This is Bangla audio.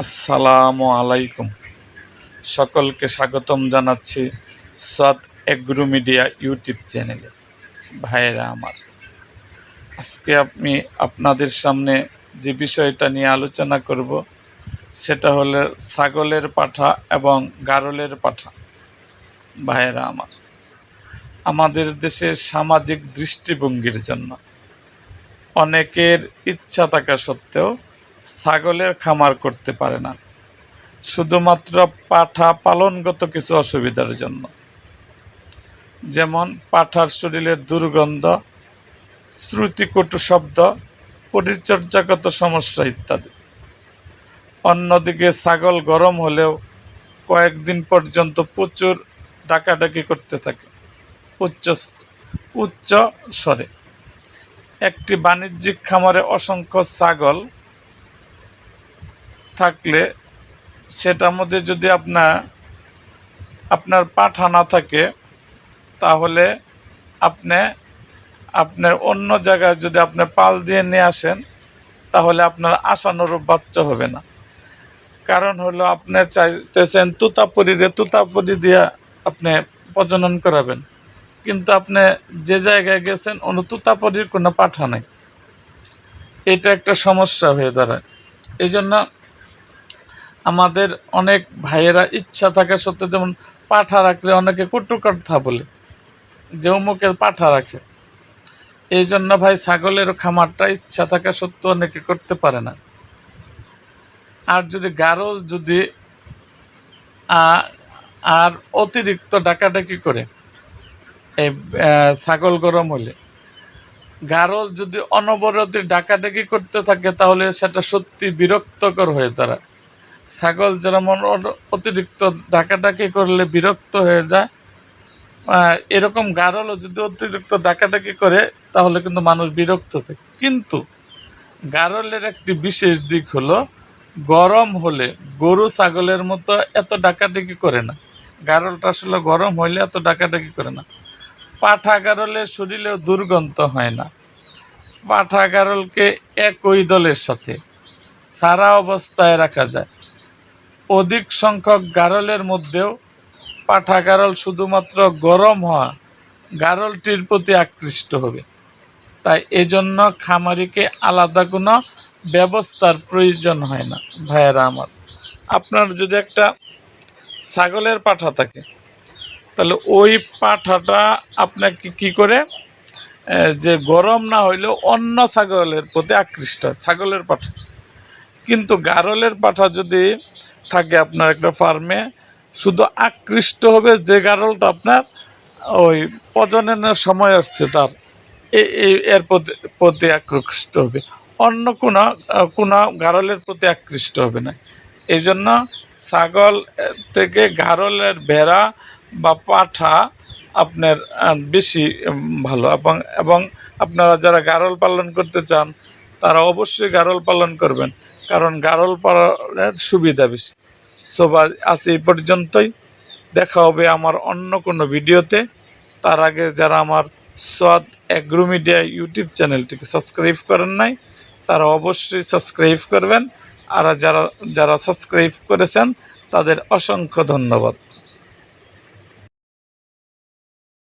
আসসালামু আলাইকুম। সকলকে স্বাগতম জানাচ্ছি সৎ এগ্রো মিডিয়া ইউটিউব চ্যানেলে। ভাইয়েরা আমার, আজকে আমি আপনাদের সামনে যে বিষয়টা নিয়ে আলোচনা করব, সেটা হলো ছাগলের পাঠা এবং গারলের পাঠা। ভাইয়েরা আমার, আমাদের দেশের সামাজিক দৃষ্টিভঙ্গির জন্য অনেকের ইচ্ছা থাকা সত্ত্বেও ছাগলের খামার করতে পারে না। শুধুমাত্র পাঠা পালনগত কিছু অসুবিধার জন্য। যেমন পাঠার শরীরের দুর্গন্ধ, শ্রুতিকটু শব্দ, পরিচর্যাগত সমস্যা ইত্যাদি। অন্যদিকে ছাগল গরম হলেও কয়েকদিন পর্যন্ত প্রচুর ডাকাডাকি করতে থাকে। উচ্চ উচ্চ স্বরে। একটি বাণিজ্যিক খামারে অসংখ্য ছাগল থাকলে সেটার মধ্যে যদি আপনার আপনার পাঠা না থাকে, তাহলে আপনি, আপনার অন্য জায়গায় যদি আপনি পাল দিয়ে নিয়ে আসেন, তাহলে আপনার আশানুরূপ বাচ্চা হবে না। কারণ হলো আপনি চাইতেছেন তুতাপুরিরে তুতাপুরি দিয়ে আপনি প্রজনন করাবেন। কিন্তু আপনি যে জায়গায় গেছেন, অন্য তুতাপুরির কোনো পাঠা নাই। এটা একটা সমস্যা হয়ে দাঁড়ায়। এই জন্য আমাদের অনেক ভাইয়েরা ইচ্ছা থাকা সত্ত্বেও যেমন পাঠা রাখলে অনেকে কটু কথা বলে, যে অমুকে পাঠা রাখে। এই জন্য ভাই ছাগলের খামারটা ইচ্ছা থাকা সত্ত্বেও অনেকে করতে পারে না। আর যদি গারল যদি আর অতিরিক্ত ডাকাডাকি করে, এই ছাগল গরম হলে, গারল যদি অনবরত ডাকাডাকি করতে থাকে তাহলে সেটা সত্যি বিরক্তকর হয়ে দাঁড়ায় ছাগল যেমন অতিরিক্ত ডাকাডাকি করলে বিরক্ত হয়ে যায়। এরকম গারলও যদি অতিরিক্ত ডাকাডাকি করে, তাহলে কিন্তু মানুষ বিরক্ত থাকে। কিন্তু গারলের একটি বিশেষ দিক হলো, গরম হলে গরু ছাগলের মতো এত ডাকাডাকি করে না। গারলটা আসলে গরম হইলে এত ডাকাডাকি করে না। পাঠা গারলের শরীরেও দুর্গন্ধ হয় না। পাঠা গারলকে একই দলের সাথে সারা অবস্থায় রাখা যায়। অধিক সংখ্যক গারলের মধ্যেও পাঠা গারল শুধুমাত্র গরম হওয়া গারলটির প্রতি আকৃষ্ট হবে। তাই এজন্য খামারিকে আলাদা কোনো ব্যবস্থার প্রয়োজন হয় না, ভাইয়েরা আমার। আপনার যদি একটা ছাগলের পাঠা থাকে, তাহলে ওই পাঠাটা আপনাকে কি করে যে গরম না হইলেও অন্য ছাগলের প্রতি আকৃষ্ট হয় ছাগলের পাঠা। কিন্তু গারলের পাঠা যদি থাকে আপনার একটা ফার্মে, শুধু আকৃষ্ট হবে যে গারলটা আপনার ওই প্রজননের সময় আসছে তার। এর প্রতি আকৃষ্ট হবে। অন্য কোনো কোনো গারলের প্রতি আকৃষ্ট হবে না। এই জন্য ছাগল থেকে গারলের ভেড়া বা পাঠা আপনার বেশি ভালো। এবং এবং আপনারা যারা গারল পালন করতে চান, তারা অবশ্যই গারল পালন করবেন। কারণ গারল পাড়ার সুবিধা বেশি। সবাই আজ এই পর্যন্তই। দেখা হবে আমার অন্য কোনো ভিডিওতে। তার আগে যারা আমার সোয়াদ অ্যাগ্রো মিডিয়া ইউটিউব চ্যানেলটিকে সাবস্ক্রাইব করেন নাই, তারা অবশ্যই সাবস্ক্রাইব করবেন। আর যারা যারা সাবস্ক্রাইব করেছেন, তাদের অসংখ্য ধন্যবাদ।